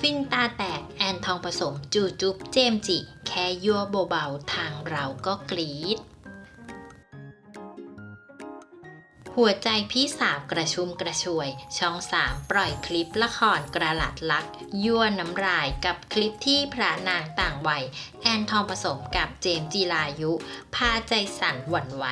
ฟินตาแตกแอนทองผสมจูจุ๊บเจมจิ แค่ยั่วเบาๆทางเราก็กรี๊ด หัวใจพี่สาวกระชุ่มกระชวย ช่อง3ปล่อยคลิปละครกระหลัดลัก ยั่วน้ำลายกับคลิปที่พระนางต่างวัย แอนทองผสมกับเจมส์จีรายุ พาใจสั่นหวั่นไหว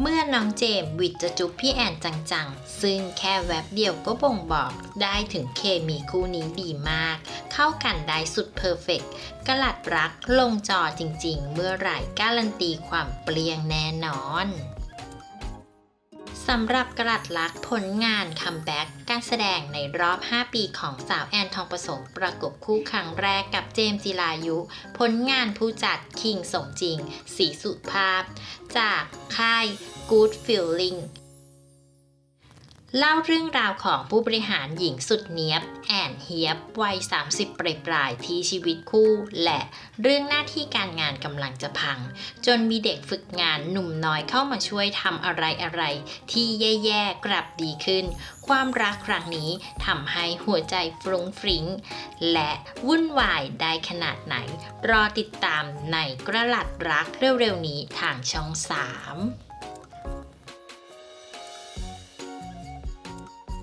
เมื่อน้องเจมส์วิดจะจุ๊บพี่แอนจังๆ ซึ่งแค่แวบเดียวก็บ่งบอกได้ถึงเคมีคู่นี้ดีมาก เข้ากันได้สุดเพอร์เฟกต์กระหลัดรักลงจอจริงๆ เมื่อไหร่การันตีความเปลี่ยงแน่นอน สำหรับกระลัดลักผลงานคัมแบ็กการแสดงในรอบ 5 ปีของสาวแอนทองผสมประกบคู่ครั้งแรกกับเจมส์จิลายุ ผลงานผู้จัดคิงสมจริง สีสุภาพ จากค่าย Good Feeling เล่าเรื่องราวของผู้บริหารหญิงสุดเนียบ แอนเฮียบ วัย 30 ปลายปลายที่ชีวิตคู่ และเรื่องหน้าที่การงานกำลังจะพัง จนมีเด็กฝึกงานหนุ่มน้อยเข้ามาช่วยทำอะไรอะไร ที่แย่ๆ กลับดีขึ้น ความรักครั้งนี้ทำให้หัวใจฟรุ้งฟริ้ง และวุ่นวายได้ขนาดไหน รอติดตามในกระหลัดรักเร็วๆนี้ทางช่อง 3